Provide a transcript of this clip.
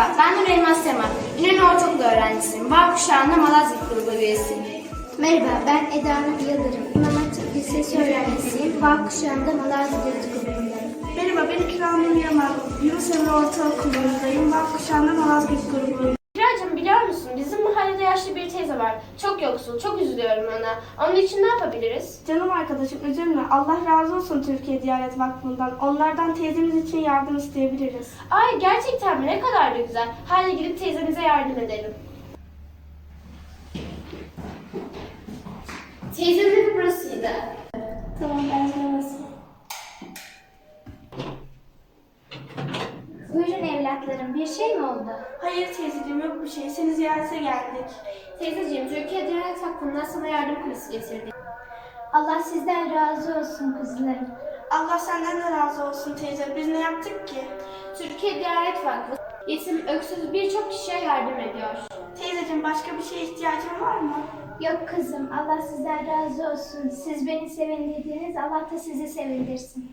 Merhaba, ben Nureyma Sema. İnönü Ortaokulu öğrencisiyim. Bağ kuşağında Malazgirt grubu üyesiyim. Merhaba, ben Eda Nur Yıldırım. İmam Hatip Lisesi öğrencisiyim. Bağ kuşağında Malazgirt grubundayım. Merhaba, ben İkram Yaman. Yunus Emre Ortaokulu'ndayım. Bak kuşağında Malazgirt grubundayım. Yaşlı bir teyze var. Çok yoksul, çok üzülüyorum ona. Onun için ne yapabiliriz? Canım arkadaşım üzülme. Allah razı olsun Türkiye Diyanet Vakfı'ndan. Onlardan teyzemiz için yardım isteyebiliriz. Ay gerçekten mi? Ne kadar da güzel. Hadi gidip teyzemize yardım edelim. Teyzemin burasıydı. Tamam, ben sana nasıl? Buyurun evlatlarım, bir şey mi oldu? Hayır teyzeciğim yok bir şey. Seni ziyarete geldik. Teyzeciğim Türkiye Diyanet Vakfı'ndan sana yardım kulesi getirdik. Allah sizden razı olsun kızlarım. Allah senden de razı olsun teyze. Biz ne yaptık ki? Türkiye Diyanet Vakfı yetim, öksüz birçok kişiye yardım ediyor. Teyzeciğim başka bir şeye ihtiyacın var mı? Yok kızım, Allah sizden razı olsun. Siz beni sevindirdiniz, Allah da sizi sevindirsin.